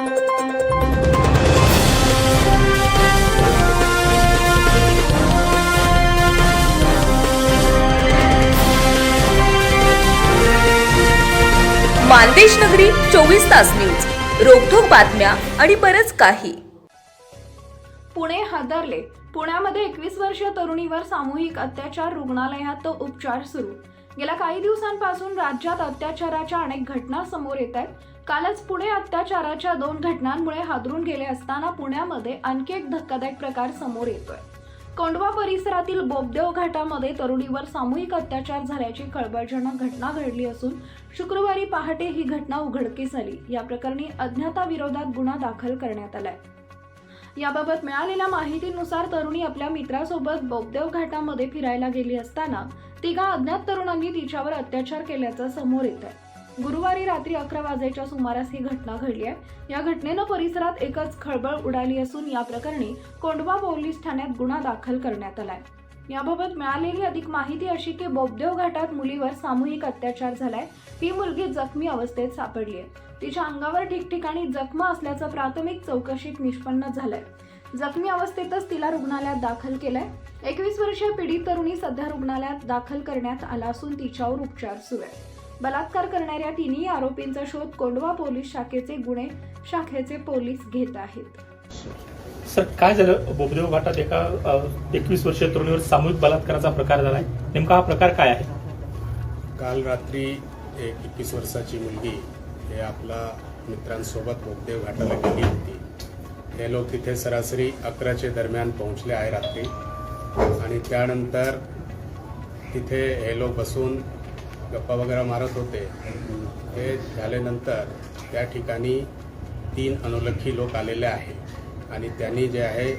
मानदेश नगरी चोवीस तास न्यूज. रोखोक बातम्या आणि बरच काही. पुणे हादरले. पुण्यामध्ये एकवीस वर्षीय तरुणीवर सामूहिक अत्याचार रुग्णालयात उपचार सुरू. गेल्या काही दिवसांपासून राज्यात अत्याचाराच्या अनेक घटना समोर येत आहेत. कालच पुणे अत्याचाराच्या दोन घटनांमुळे हादरून गेले असताना पुण्यामध्ये आणखी एक धक्कादायक प्रकार समोर येतोय. कोंडवा परिसरातील बोबदेव घाटामध्ये तरुणीवर सामूहिक अत्याचार झाल्याची खळबळजनक घटना घडली असून शुक्रवारी पहाटे ही घटना उघडकीस आली. या प्रकरणी अज्ञाताविरोधात गुन्हा दाखल करण्यात आलाय. याबाबत मिळालेल्या माहितीनुसार तरुणी आपल्या मित्रासोबत बोगदेव घाटामध्ये फिरायला गेली असताना तिघा अज्ञात तरुणांनी तिच्यावर अत्याचार केल्याचं समोर येत आहे गुरुवारी रात्री अकरा वाजेच्या सुमारास ही घटना घडली आहे. या घटनेनं परिसरात एकच खळबळ उडाली असून या प्रकरणी कोंडवा पोलीस ठाण्यात गुन्हा दाखल करण्यात आलाय. याबाबत मिळालेली अधिक माहिती अशी की बोबदेव घाटात मुलीवर सामूहिक अत्याचार झालाय. ही मुलगी जखमी अवस्थेत सापडली आहे. तिच्या अंगावर ठिकठिकाणी जखमा असल्याचं प्राथमिक चौकशीत निष्पन्न झालंय. जखमी अवस्थेतच तिला रुग्णालयात दाखल केलंय. एकवीस वर्षीय पीडित तरुणी सध्या रुग्णालयात दाखल करण्यात आला असून तिच्यावर उपचार सुरू आहे. बलात्कार करणाऱ्या तिन्ही आरोपींचा शोध कोंडवा पोलीस शाखेचे गुन्हे शाखेचे पोलीस घेत आहेत. सर काय झालं? बोबदेव घाटात एका एकवीस वर्षीय तरुणीवर सामूहिक बलात्काराचा प्रकार झालाय. नेमका हा प्रकार काय आहे? काल रात्री एक एकवीस वर्षाची मुलगी ते आपला मित्रांसोबत बोगदेव घाटाला गेली होती. ते लोक तिथे सरासरी अकराचे दरम्यान पोहोचले आहे रात्री. आणि त्यानंतर तिथे हे लोक बसून गप्पा वगैरे मारत होते. ते झाल्यानंतर त्या ठिकाणी तीन अनोलखी लोक आलेले आहे. आणि त्यांनी जे आहे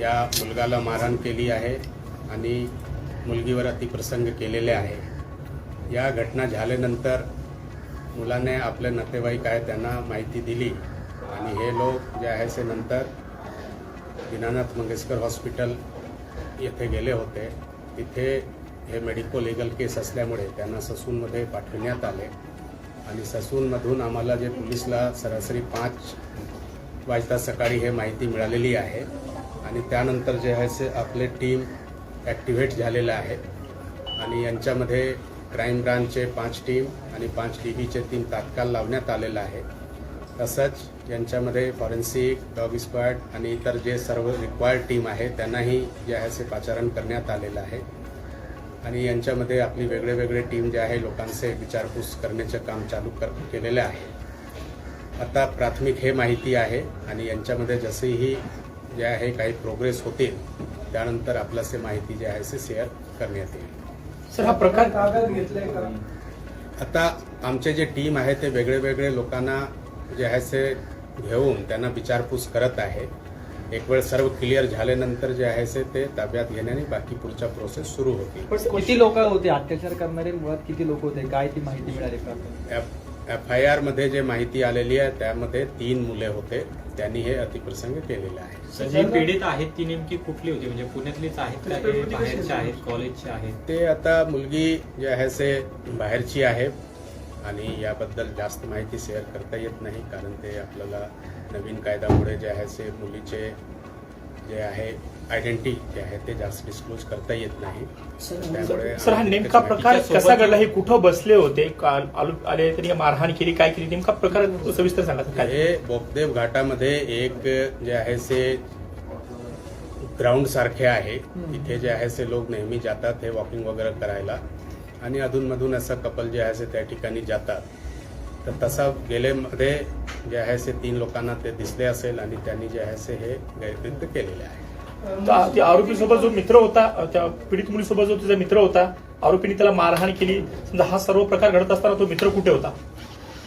या मुलगाला मारहाण केली आहे आणि मुलगीवर अतिप्रसंग केलेले आहे. या घटना झाल्यानंतर मुलाने आपले नातेवाईक आहे त्यांना माहिती दिली. आणि हे लोक जे आहे ते नंतर दीनानाथ मंगेशकर हॉस्पिटल येथे गेले होते. तिथे हे मेडिको लिगल केस असल्यामुळे त्यांना ससूनमध्ये पाठवण्यात आले. आणि ससूनमधून आम्हाला जे पोलिसला सरासरी पाच वाजता सकाळी हे माहिती मिळालेली आहे. आणि त्यानंतर जे आहे ते आपले टीम ॲक्टिव्हेट झालेलं आहे. आणि यांच्यामध्ये क्राईम ब्रांचचे पाच टीम आणि पाच डी बीचे तीन तात्काळ लावण्यात आलेलं आहे. तसंच यांच्यामध्ये फॉरेन्सिक डॉग स्क्वॉड आणि इतर जे सर्व रिक्वायर्ड टीम आहे त्यांनाही जे आहे ते पाचारण करण्यात आलेलं आहे. आणि यांच्यामध्ये आपली वेगळे वेगळे टीम जे आहे लोकांचे विचारपूस करण्याचे काम चालू कर केलेले आहे. आता प्राथमिक हे माहिती आहे आणि यांच्यामध्ये जसेही जे आहे काही प्रोग्रेस होतील त्यानंतर आपल्यास माहिती जे आहे ते शेअर करण्यात येईल. सर हा प्रकार आता आमचे जे टीम आहे ते वेगळे वेगळे लोकांना जे आहे ते घेऊन त्यांना विचारपूस करत आहे. एक वेळ सर्व क्लिअर झाल्यानंतर जे आहे ते ते ताब्यात घेण्याने बाकी पुढच्या प्रोसेस सुरू होतील. किती लोक होते? अत्याचार करणारे मुळात किती लोक होते? काय ती माहिती मिळाली प्राथमिक एफ आय आरमध्ये जे माहिती आलेली आहे त्यामध्ये तीन मुले होते. त्यांनी हे अतिप्रसंग केलेले आहे. जी पीडित आहेत ती नेमकी कुठली होती? म्हणजे पुण्यातलीच आहेत का? हे बाहेरचे आहेत कॉलेजचे आहेत? ते आता मुलगी जे आहे ते बाहेरची आहे. आणि याबद्दल जास्त माहिती शेअर करता येत नाही कारण ते आपल्याला नवीन कायद्यामुळे जे आहे ते मुलीचे जे आहे आयडेंटिटी जे आहे ते जास्त डिस्क्लोज करता येत नाही. त्यामुळे सर हा नेमका प्रकार कसा घडला? हे कुठं बसले होते? काल आलो- त्यांनी मारहाण केली काय केली? नेमका प्रकार सविस्तर सांगा काय? हे बोपदेव घाटामध्ये एक जे आहे ते ग्राउंड सारखे आहे. तिथे जे आहे ते लोक नेहमी जातात हे वॉकिंग वगैरे करायला. आणि अधूनमधून असं कपल जे आहे ते त्या ठिकाणी जातात. तर तसा गेलेमध्ये जे आहे ते तीन लोकांना ते दिसले असेल आणि त्यांनी जे आहे ते हे गैरकृत्य केलेले आहे. त्या- त्या आरोपी सोबत जो मित्र होता त्या पीडित मुलीसोबत जो तिचा मित्र होता आरोपीने त्याला मारहाण केली. समजा हा सर्व प्रकार घडत असताना तो मित्र कुठे होता?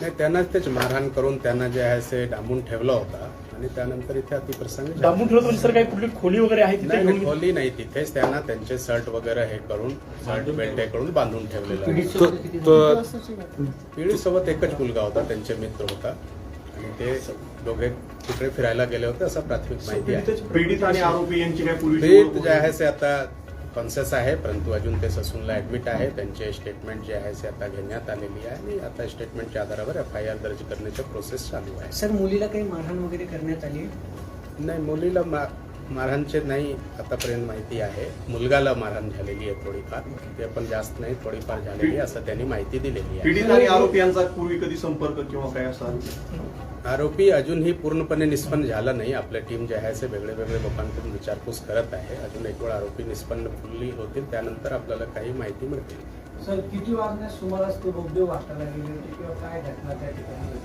नाही त्यांना तेच मारहाण करून त्यांना जे आहे ते डांबून ठेवला होता. आणि त्यानंतर इथे अतिप्रसंग. डांबून ठेवत म्हणजे सर काही कुठली खोली वगैरे आहे तिथे नाही घेऊन खोली नाही. तिथेच त्यांना त्यांचे शर्ट वगैरे हे करून शर्ट बेल्ट हे करून बांधून ठेवलेलं आहे. पिढीसोबत एकच मुलगा होता त्यांचे मित्र होता. आणि ते दोघे तिकडे फिरायला गेले होते असं प्राथमिक माहिती आहे. पीडित आणि आरोपी यांची काय पूर्वी पीडित जे आहे ते आता कॉन्शियस आहे परंतु अजून ते ससूनला ऍडमिट आहे. त्यांचे स्टेटमेंट जे आहे ते आता घेण्यात आलेली आहे आणि आता स्टेटमेंटच्या आधारावर एफ आय आर दर्ज करण्याची प्रोसेस चालू आहे. सर मुलीला काही मारहाण वगैरे करण्यात आली नाही मुलीला मा मारहाणचे नाही आतापर्यंत माहिती आहे. मुलगाला मारहाण झालेली आहे थोडीफार. ते पण जास्त नाही थोडीफार झालेली आहे असं त्यांनी माहिती दिलेली आहे. पीडित आणि आरोपी यांचा पूर्वी कधी संपर्क किंवा काय असा आरोपी? अजूनही पूर्णपणे निष्पन्न झाला नाही. आपल्या टीम जे आहे ते वेगळे वेगळे लोकांकडून विचारपूस करत आहे. अजून एक वेळ आरोपी निष्पन्न फुल्ली होतील त्यानंतर आपल्याला काही माहिती मिळतील. सर किती वाजण्यास सुमारास ते बोगदे वाटायला गेले होते किंवा काय घटना त्या ठिकाणी?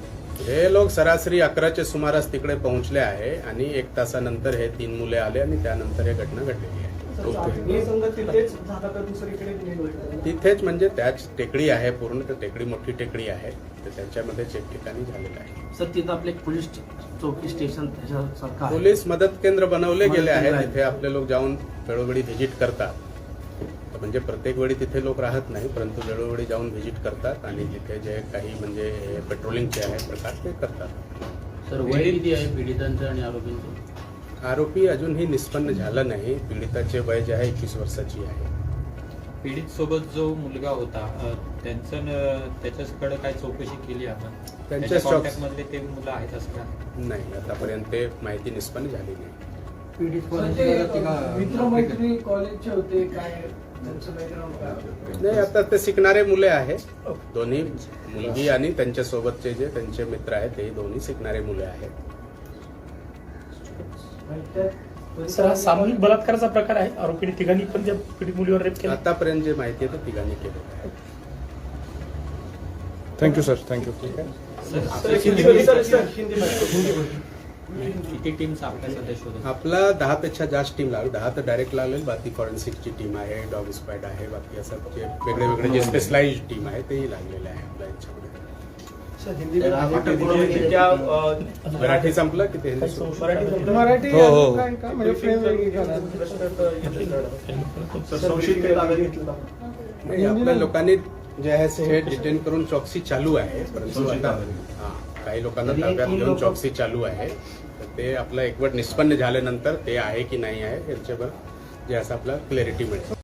हे लोक सरासरी अकराच्या सुमारास तिकडे पोहोचले आहे आणि एक तासानंतर हे तीन मुले आले आणि त्यानंतर हे घटना घडलेली आहे. हे तिथेच म्हणजे त्याच टेकडी आहे पूर्ण तर टेकडी मोठी टेकडी आहे. तर त्याच्यामध्येच एक ठिकाणी झालेलं आहे. सर तिथं आपले पोलीस चौकी स्टेशन. पोलीस मदत केंद्र बनवले गेले आहे. तिथे आपले लोक जाऊन वेळोवेळी व्हिजिट करतात. म्हणजे प्रत्येक वेळी तिथे लोक राहत नाही परंतु वेळोवेळी जाऊन व्हिजिट करतात आणि तिथे जे काही म्हणजे पेट्रोलिंगचे आहे प्रकार ते करतात. सर वय किती आहे पीडितांचं आणि आरोपींचं? आरोपी अजूनही निष्पन्न झाला नाही. पीडिताचे वय जे आहे एकवीस वर्षाची आहे. पीडित सोबत जो मुलगा होता त्यांचं न- त्याच्याकडे काय चौकशी केली आपण त्यांच्या त्यांच्या शॉप- कॉन्टॅक्ट मधले ते मुलं आहेत असं नाही आतापर्यंत ते माहिती निष्पन्न झाली नाही. पीडित मित्रमैत्री कॉलेजचे होते काय? नाही आता ते शिकणारे मुले आहेत. दोन्ही मुलगी आणि त्यांच्या सोबतचे जे त्यांचे मित्र आहेत ते दोन्ही शिकणारे मुले आहेत. सर हा सामूहिक बलात्काराचा प्रकार आहे? आरोपीने तिघांनी पण त्या पीडित मुलीवर रेप केला? आतापर्यंत जे माहिती आहे ते तिघांनी आहे. Thank you sir thank you sir, sir, हिंदीमध्ये- सर, सर, किती आपला दहा पेक्षा जास्त टीम लागेल. दहा तर डायरेक्ट लागेल बाकी फॉरेन्सिकची टीम आहे डॉग स्क्वॅड आहे बाकी असं जे वेगळे वेगळे जे स्पेशलाइज टीम आहे तेही लागलेले आहे आपल्या हा त्या अ, मराठी संपलं? की ते हिंदी सुरू? मराठी हो, हो, हो. म्हणजे आपल्या लोकांनी जे आहे ते डिटेन करून चौकशी चालू आहे परंतु आता हा, काही लोकांना ताब्यात घेऊन चौकशी चालू आहे. तर ते आपलं एकवट निष्पन्न झाल्यानंतर ते आहे की नाही आहे याच्यावर जे असं आपलं क्लॅरिटी मिळेल